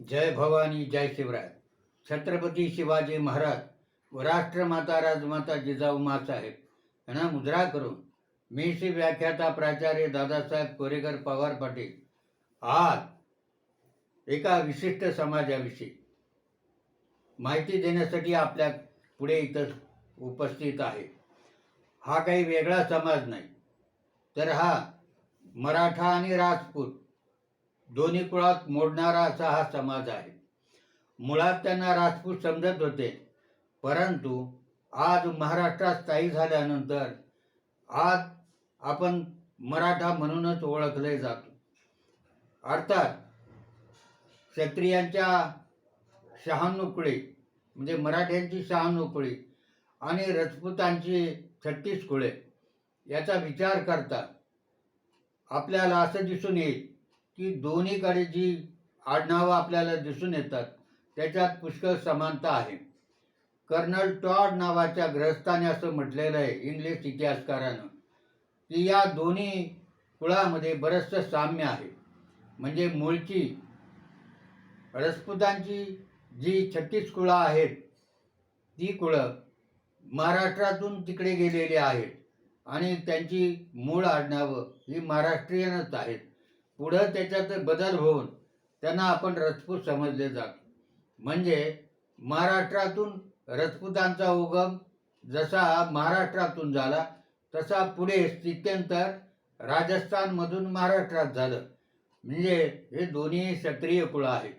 जय भवानी जय शिवराय. छत्रपती शिवाजी महाराज व राष्ट्रमाता राजमाता जिजाऊ मासाहेब यांना मुद्रा करून मी श्री व्याख्याता प्राचार्य दादासाहेब कोरेकर पवार पाटील आज एका विशिष्ट समाजाविषयी माहिती देण्यासाठी आपल्या पुढे इथं उपस्थित आहे. हा काही वेगळा समाज नाही तर हा मराठा आणि राजपूत दोन्ही कुळात मोडणारा असा हा समाज आहे. मुळात त्यांना राजपूत समजत होते. परंतु आज महाराष्ट्रात स्थायी झाल्यानंतर आज आपण मराठा म्हणूनच ओळखले जातो. अर्थात क्षत्रियांच्या शहानुकुळी म्हणजे मराठ्यांची शहानुकुळी आणि रजपूतांची छत्तीस कुळे याचा विचार करता आपल्याला असं दिसून येईल की दोन्हीकडे जी आडनावं आपल्याला दिसून येतात त्याच्यात पुष्कळ समानता आहे. कर्नल टॉड नावाच्या ग्रहस्थाने असं म्हटलेलं आहे इंग्लिश इतिहासकारानं की या दोन्ही कुळामध्ये बरंचसं साम्य आहे. म्हणजे मूळची रसपुतांची जी छत्तीस कुळं आहेत ती कुळं महाराष्ट्रातून तिकडे गेलेली आहेत आणि त्यांची मूळ आडनावं ही महाराष्ट्रीयनच आहेत. पुढं त्याच्यात बदल होऊन त्यांना आपण रजपूत समजले जातो. म्हणजे महाराष्ट्रातून रजपूतांचा उगम जसा महाराष्ट्रातून झाला तसा पुढे स्थित्यंतर राजस्थानमधून महाराष्ट्रात झालं. म्हणजे हे दोन्ही क्षत्रिय कुळ आहेत.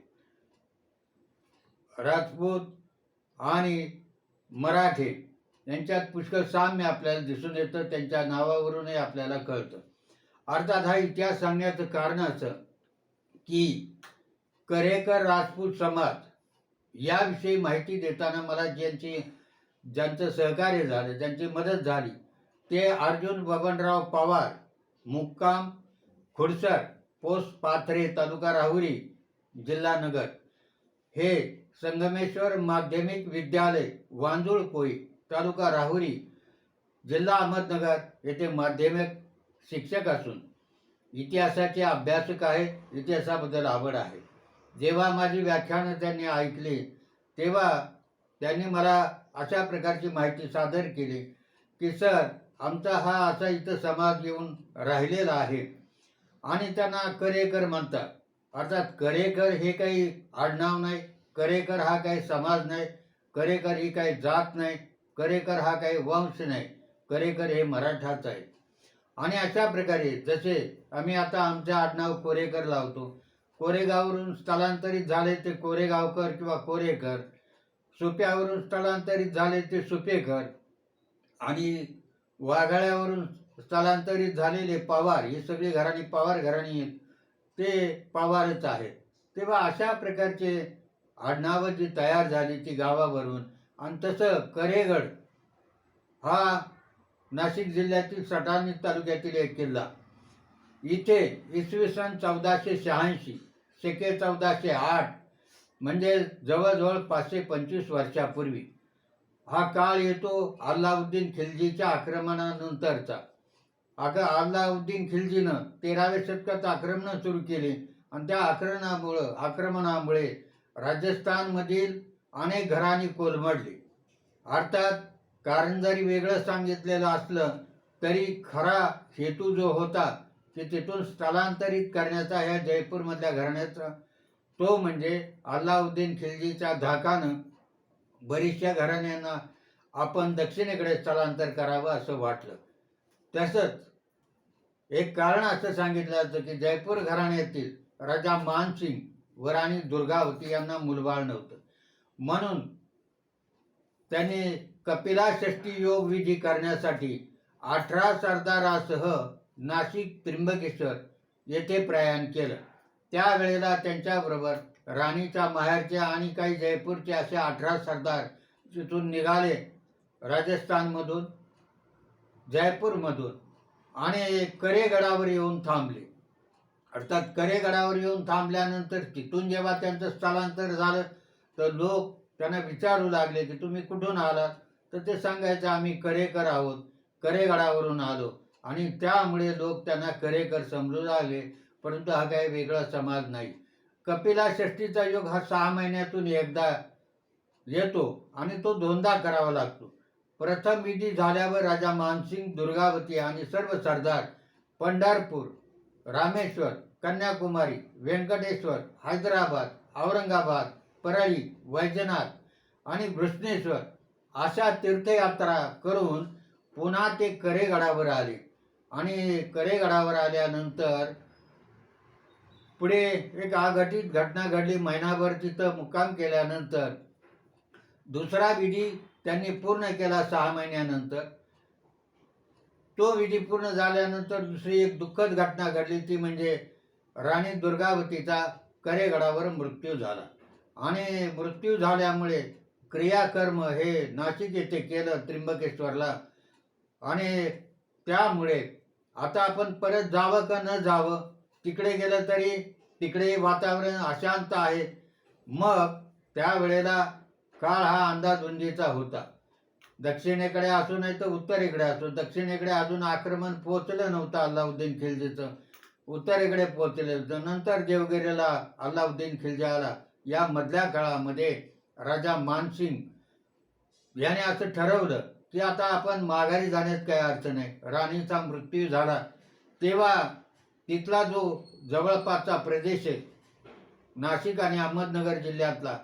राजपूत आणि मराठे यांच्यात पुष्कळ साम्य आपल्याला दिसून येतं त्यांच्या नावावरूनही आपल्याला कळतं. अर्थात हा इतिहास सांगण्याचं कारण असं की करेकर राजपूत समाज याविषयी माहिती देताना मला ज्यांची ज्यांचं सहकार्य झालं ज्यांची मदत झाली ते अर्जुन बबनराव पवार मुक्काम खुडसर पोस्ट पाथरे तालुका राहुरी जिल्हा नगर. हे संगमेश्वर माध्यमिक विद्यालय वांजुळ कोई तालुका राहुरी जिल्हा अहमदनगर येथे माध्यमिक शिक्षक असून इतिहासाचे अभ्यासक आहे इतिहासाबद्दल आवड आहे. जेव्हा माझी व्याख्यानं त्यांनी ऐकली तेव्हा त्यांनी मला अशा प्रकारची माहिती सादर केली की सर आमचा हा असा इथं समाज येऊन राहिलेला आहे. आणि त्यांना करेकर म्हणतात. अर्थात करेकर हे काही आडनाव नाही करेकर हा काही समाज नाही करेकर ही काही जात नाही करेकर हा काही वंश नाही करेकर हे मराठाच आहे. आणि अशा प्रकारे जसे आम्ही आता आमचं आडनाव कोरेकर लावतो. कोरेगाववरून स्थलांतरित झाले ते कोरेगावकर किंवा कोरेकर सुप्यावरून स्थलांतरित झाले ते सुपेकर आणि वाघाळ्यावरून स्थलांतरित झालेले पवार ही सगळी घराणी पवार घराणी आहेत ते पवारच आहेत. तेव्हा अशा प्रकारचे आडनावं जी तयार झाली ती गावावरून. आणि तसं करेगड हा नाशिक जिल्ह्यातील सटाणी तालुक्यातील एक किल्ला. इथे इसवी सन चौदाशे शहाऐंशी शेके चौदाशे आठ म्हणजे जवळजवळ पाचशे पंचवीस वर्षापूर्वी हा काळ येतो अल्लाउद्दीन खिलजीच्या आक्रमणानंतरचा. अगं अल्लाउद्दीन खिलजीनं तेराव्या शतकात आक्रमणं सुरू केली आणि त्या आक्रमणामुळं आक्रमणामुळे राजस्थानमधील अनेक घरांनी कोलमडली. अर्थात कारण जरी वेगळं सांगितलेलं असलं तरी खरा हेतू जो होता की तिथून स्थलांतरित करण्याचा ह्या जयपूरमधल्या घराण्याचा तो म्हणजे अल्लाउद्दीन खिलजीच्या धाकानं बरीचशा घराण्यांना आपण दक्षिणेकडे स्थलांतर करावं असं वाटलं. तसंच एक कारण असं सांगितलं जातं की जयपूर घराण्यातील राजा मानसिंग व राणी दुर्गावती यांना मुलबाळ नव्हतं. म्हणून त्यांनी कपिला षष्ठी योग विधी करण्यासाठी अठरा सरदारासह नाशिक त्र्यंबकेश्वर येथे प्रयाण केलं. त्यावेळेला त्यांच्याबरोबर राणीच्या माहेरचे आणि काही जयपूरचे असे अठरा सरदार तिथून निघाले. राजस्थानमधून जयपूरमधून आणि करेगडावर येऊन थांबले. अर्थात करेगडावर येऊन थांबल्यानंतर तिथून जेव्हा त्यांचं स्थलांतर झालं तर लोक त्यांना विचारू लागले की तुम्ही कुठून आलात? तर ते सांगायचं आम्ही करेकर आहोत करेगडावरून आलो. आणि त्यामुळे लोक त्यांना करेकर समजू लागले. परंतु हा काही वेगळा समाज नाही. कपिला षष्टीचा योग हा सहा महिन्यातून एकदा येतो आणि तो दोनदा करावा लागतो. प्रथम विधी झाल्यावर राजा मानसिंग दुर्गावती आणि सर्व सरदार पंढरपूर रामेश्वर कन्याकुमारी व्यंकटेश्वर हैदराबाद औरंगाबाद परळी वैजनाथ आणि घृष्णेश्वर अशा तीर्थयात्रा करून पुन्हा ते करेगडावर आले. आणि करेगडावर आल्यानंतर पुढे एक अघटित घटना घडली. महिनाभर तिथं मुक्काम केल्यानंतर दुसरा विधी त्यांनी पूर्ण केला सहा महिन्यानंतर. तो विधी पूर्ण झाल्यानंतर दुसरी एक दुःखद घटना घडली. ती म्हणजे राणी दुर्गावतीचा करेगडावर मृत्यू झाला. आणि मृत्यू झाल्यामुळे क्रियाकर्म हे नाशिक येथे केलं त्र्यंबकेश्वरला. आणि त्यामुळे आता आपण परत जावं का न जावं तिकडे गेलं तरी तिकडे वातावरण अशांत आहे. मग त्यावेळेला काळ हा अंदाजबंदीचा होता. दक्षिणेकडे असू नाही तर उत्तरेकडे असून दक्षिणेकडे अजून आक्रमण पोहोचलं नव्हतं अल्लाउद्दीन खिलजीचं. उत्तरेकडे पोहोचले होतं नंतर देवगिरीला अल्लाउद्दीन खिलजी आला. या मधल्या काळामध्ये राजा मानसिंग याने असं ठरवलं की आता आपण माघारी जाण्यात काही अर्थ नाही. राणीचा मृत्यू झाला. तेव्हा तिथला जो जवळपासचा प्रदेश आहे नाशिक आणि अहमदनगर जिल्ह्यातला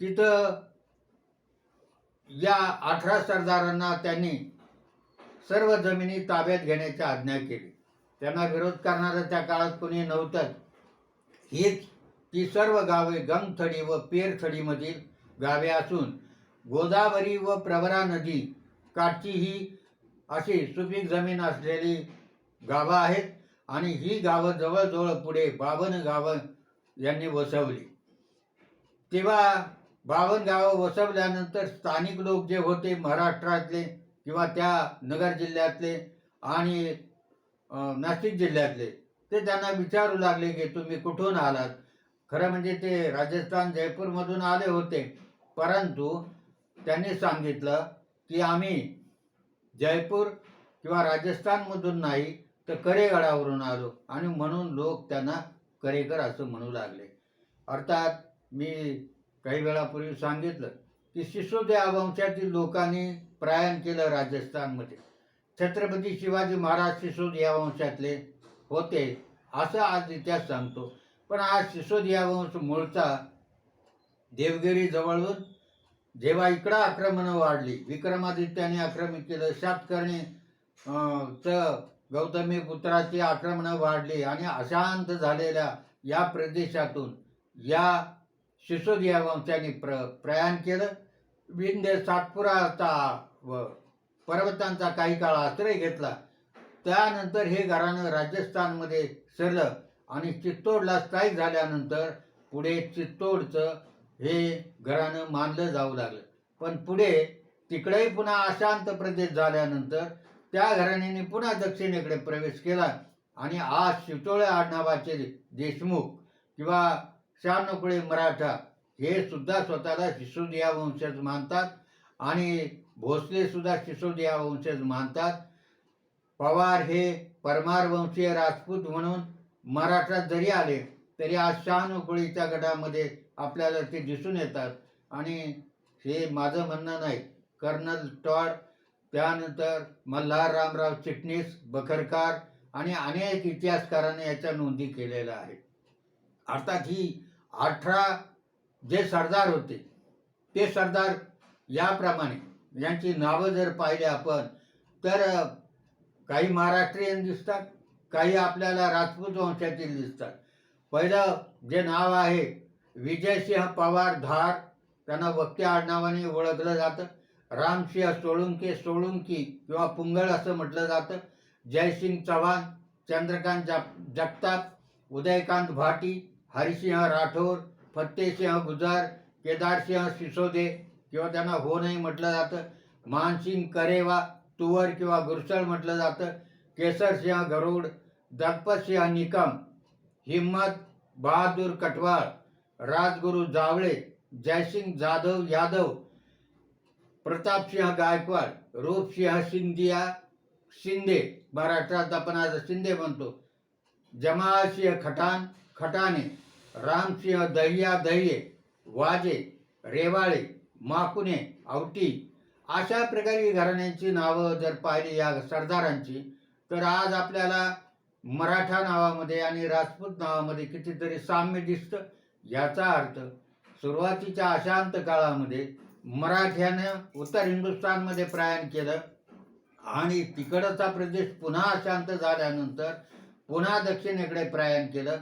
तिथं या अठरा सरदारांना त्यांनी सर्व जमिनी ताब्यात घेण्याची आज्ञा केली. त्यांना विरोध करणारं त्या काळात कोणी नव्हतं. हीच ती सर्व गावे गंगथडी व पेरथडीमधील गावे असून गोदावरी व प्रवरा नदी काठची ही अशी सुपीक जमीन असलेली गावं आहेत आणि ही गावं जवळजवळ पुढे बावन्न गावं यांनी वसवली. तेव्हा बावन्न गावं वसवल्यानंतर स्थानिक लोक जे होते महाराष्ट्रातले किंवा त्या नगर जिल्ह्यातले आणि नाशिक जिल्ह्यातले ते त्यांना विचारू लागले की तुम्ही कुठून आलात? खरं म्हणजे ते राजस्थान जयपूरमधून आले होते. परंतु त्यांनी सांगितलं की आम्ही जयपूर किंवा राजस्थानमधून नाही तर करेगडावरून आलो. आणि म्हणून लोक त्यांना करेकर असं म्हणू लागले. अर्थात मी काही वेळापूर्वी सांगितलं की सिसोद्या वंशातील लोकांनी प्रयाण केलं राजस्थानमध्ये. छत्रपती शिवाजी महाराज सिसोदिया वंशातले होते असं आज इतिहास सांगतो. पण आज सिसोदिया वंश मूळचा देवगिरी जवळून जेव्हा इकडं आक्रमणं वाढली विक्रमादित्याने आक्रमित केलं सातकर्णी च गौतमी पुत्राची आक्रमणं वाढली आणि अशांत झालेल्या या प्रदेशातून या सिसोदिया वंशाने प्र प्रयाण केलं. विंध्य सातपुराचा व पर्वतांचा काही काळ आश्रय घेतला. त्यानंतर हे घराणं राजस्थानमध्ये सरलं आणि चित्तोडला स्थायिक झाल्यानंतर पुढे चित्तोडचं हे घराणं मानलं जाऊ लागलं. पण पुढे तिकडेही पुन्हा अशांत प्रदेश झाल्यानंतर त्या घराण्याने पुन्हा दक्षिणेकडे प्रवेश केला आणि आज शितोळे आडनावाचे देशमुख किंवा शहानकुळे मराठा हे सुद्धा स्वतःला सिसोदिया वंशज मानतात आणि भोसले सुद्धा सिसोदिया वंशज मानतात. पवार हे परमार वंशीय राजपूत म्हणून मराठा जरी आले तरी आज शहानकुळीच्या गटामध्ये आपल्याला ते दिसून येतात. आणि हे माझं म्हणणं नाही. कर्नल टॉड त्यानंतर मल्हार रामराव चिटणीस बखरकार आणि अनेक इतिहासकारांनी याच्या नोंदी केलेल्या आहेत. अर्थात ही अठरा जे सरदार होते ते सरदार याप्रमाणे यांची नावं जर पाहिले आपण तर काही महाराष्ट्रीयन दिसतात काही आपल्याला राजपूत वंशातील दिसतात. पहिलं जे नाव आहे विजयसिंह पवार धार त्यांना वक्त्या आडनावाने ओळखलं जातं. रामसिंह सोळुंके सोळुंकी किंवा पुंगळ असं म्हटलं जातं. जयसिंग चव्हाण चंद्रकांत जप जगताप उदयकांत भाटी हरिसिंह राठोर फत्तेसिंह गुजार केदारसिंह सिसोदे किंवा त्यांना हो नाही म्हटलं जातं. मानसिंग करेवा तुवर किंवा गुरसळ म्हटलं जातं. केसरसिंह गरुड दत्पतसिंह निकम हिम्मत बहादूर कटवाळ. राजगुरू जावळे जयसिंग जाधव यादव प्रतापसिंह गायकवाड रूपसिंह सिंधिया शिंदे महाराष्ट्रात आपण आज शिंदे म्हणतो. जमालसिंह खटान खटाने रामसिंह दहिया दहिये वाजे रेवाळे माकुने आवटी अशा प्रकारे घराण्यांची नावं जर पाहिली या सरदारांची तर आज आपल्याला मराठा नावामध्ये आणि राजपूत नावामध्ये कितीतरी साम्य दिसतं. याचा अर्थ सुरुवातीच्या अशांत काळामध्ये मराठ्यानं उत्तर हिंदुस्थानमध्ये प्रयाण केलं आणि तिकडचा प्रदेश पुन्हा अशांत झाल्यानंतर पुन्हा दक्षिणेकडे प्रयाण केलं.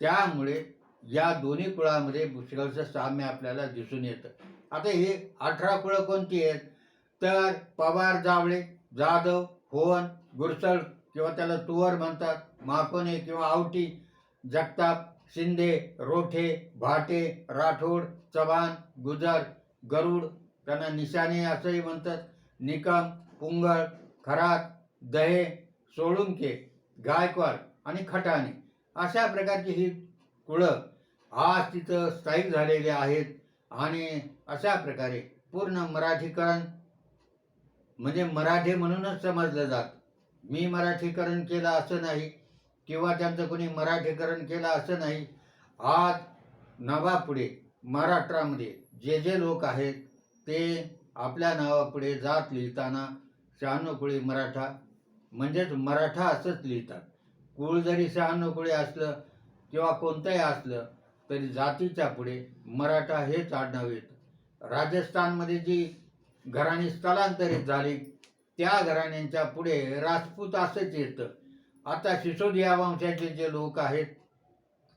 त्यामुळे या दोन्ही कुळामध्ये पुष्कळचं साम्य आपल्याला दिसून येतं. आता हे अठरा कुळं कोणती आहेत? तर पवार जावळे जाधव होवन गुरसळ किंवा त्याला तुवर म्हणतात माकोने किंवा आवटी जगताप शिंदे रोठे भाटे राठोड चव्हाण गुजर गरुड त्यांना निशाणे असंही म्हणतात. निकम पुंगळ खरात दहे सोळुंके गायकवाड आणि खटाणे अशा प्रकारची ही कुळं आज तिथं स्थायिक झालेले आहेत आणि अशा प्रकारे पूर्ण मराठीकरण म्हणजे मराठी म्हणूनच समजलं जात. मी मराठीकरण केलं असं नाही. किंवा त्यांचं कोणी मराठीकरण केलं असं नाही आज नावापुढे महाराष्ट्रामध्ये जे जे लोक आहेत ते आपल्या नावापुढे जात लिहिताना शहाण्णव मराठा म्हणजेच मराठा असंच लिहितात. कुळ जरी शहाण्णव असलं किंवा कोणतंही असलं तरी जातीच्या पुढे मराठा हेच आडनाव येतं राजस्थानमध्ये जी घराणी स्थलांतरित झाली त्या घराण्यांच्या पुढे राजपूत असंच येतं. आता सिसोदिया वंशाचे जे लोक आहेत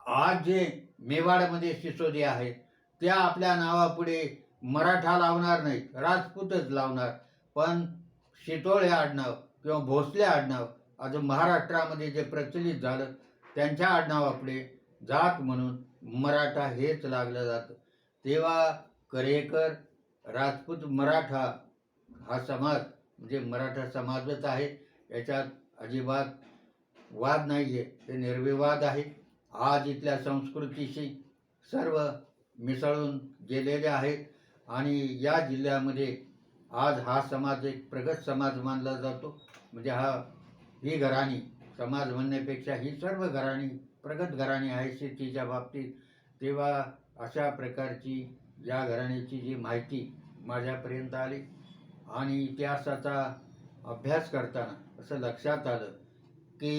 आज जे मेवाडमध्ये सिसोदिया आहेत त्या आपल्या नावापुढे मराठा लावणार नाहीत राजपूतच लावणार. पण शितोळे आडनाव किंवा भोसले आडनाव आज महाराष्ट्रामध्ये जे प्रचलित झालं त्यांच्या आडनावापुढे जात म्हणून मराठा हेच लागलं जातं. तेव्हा करेकर राजपूत मराठा हा समाज म्हणजे मराठा समाजच आहे याच्यात अजिबात वाद नाही आहे ते निर्विवाद आहे. आज इथल्या संस्कृतीशी सर्व मिसळून गेलेले आहेत आणि या जिल्ह्यामध्ये आज हा समाज एक प्रगत समाज मानला जातो. म्हणजे हा ही घराणी समाज म्हणण्यापेक्षा ही सर्व घराणी प्रगत घराणी आहे शेतीच्या बाबतीत. तेव्हा अशा प्रकारची या घराण्याची जी माहिती माझ्यापर्यंत आली आणि इतिहासाचा अभ्यास करताना असं लक्षात आलं की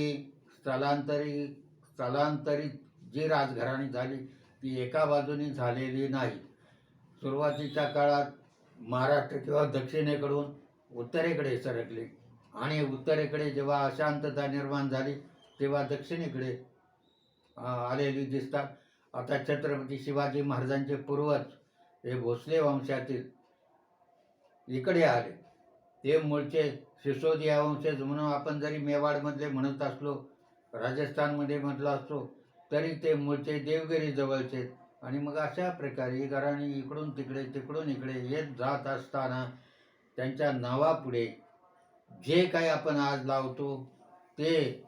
स्थलांतरित स्थलांतरित जी राजघराणी झाली ती एका बाजूने झालेली नाही. सुरुवातीच्या काळात महाराष्ट्र किंवा दक्षिणेकडून उत्तरेकडे सरकले आणि उत्तरेकडे जेव्हा अशांतता निर्माण झाली तेव्हा दक्षिणेकडे आलेली दिसतात. आता छत्रपती शिवाजी महाराजांचे पूर्वज हे भोसले वंशातील इकडे आले. ते मूळचे सिसोदिया वंशज म्हणून आपण जरी मेवाडमधले म्हणत असलो राजस्थानमध्ये म्हटलं असतो तरी ते मूळचे देवगिरी जवळचे. आणि मग अशा प्रकारे घराणी इकडून तिकडे तिकडून इकडे येत जात असताना त्यांच्या नावापुढे जे काही आपण आज लावतो ते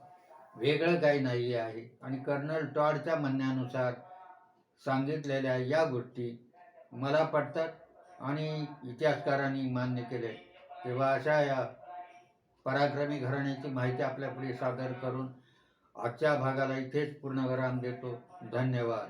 वेगळं काही नाही आहे. आणि कर्नल टॉडच्या म्हणण्यानुसार सांगितलेल्या या गोष्टी मला पटतात आणि इतिहासकारांनी मान्य केले. तेव्हा अशा या पराक्रमी घराण्याची माहिती आपल्यापुढे सादर करून आजच्या भागाला इथेच पूर्ण विराम देतो. धन्यवाद.